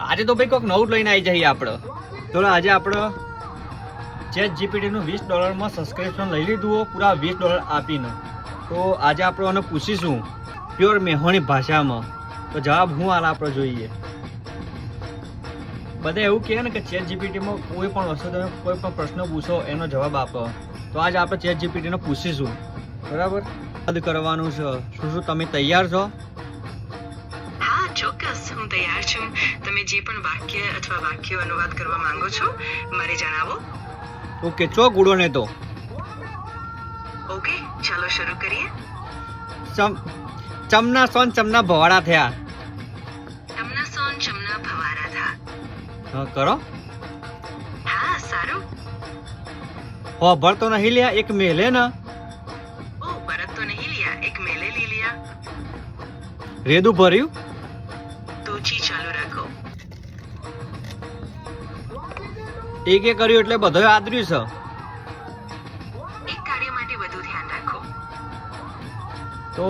આજે તો ભાઈ કોઈક નવું લઈને આવી જઈએ આપણે. તો આજે આપણે ચેટ જીપીટીનું વીસ ડોલરમાં સબસ્ક્રિપ્શન લઈ લીધું પૂરા વીસ ડોલર આપીને. તો આજે આપણે એને પૂછીશું પ્યોર મેહોણી ભાષામાં. તો જવાબ હું હાલ આપણે જોઈએ. બધા એવું કહે ને કે ચેટ જીપીટીમાં કોઈ પણ વસ્તુ તમે કોઈ પણ પ્રશ્ન પૂછો, એનો જવાબ આપો. તો આજે આપણે ચેટ જીપીટીને પૂછીશું. બરાબર? યાદ કરવાનું છે. શું શું તમે તૈયાર છો? ચોક્કસ હું તૈયાર છું. તમે જે પણ વાક્ય અથવા વાક્યો અનુવાદ કરવા માંગો છો મારે જણાવો. ઓકે ચો ગુડો ને તો. ઓકે ચાલો શરૂ કરીએ. ચમ ચમના સોન ચમના ભવાડા થયા. ચમના સોન ચમના ભવાડા થા. હા કરો. હા સારું. હોભળ તો નહીં લ્યા એક મેલે ના. ઓ ભરત તો નહીં લિયા એક મેલે લિયા. રેદું ભર્યું? એક કર્યું એટલે બધો આદર્યું છે. એક કાર્ય માટે વધુ ધ્યાન રાખો. તો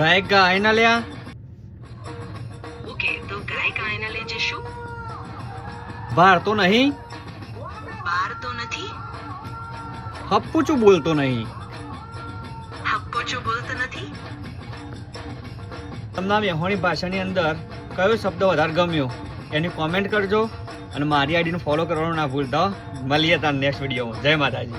ગાય ગાય લ્યા? ઓકે તો ગાય ગાયના લે જશું. બહાર તો નહીં? બહાર તો નથી? હપ્પુચું બોલતો નહીં? હપ્પો ચો બોલતો નથી? તમને મેહોણી ભાષાની અંદર કયો શબ્દ વધારે ગમ્યો? એની કોમેન્ટ કરજો. અને મારી આઈડીને ફોલો કરવાનું ના ભૂલતા. મળીએ તાર નેક્સ્ટ વિડીયોમાં જય માતાજી.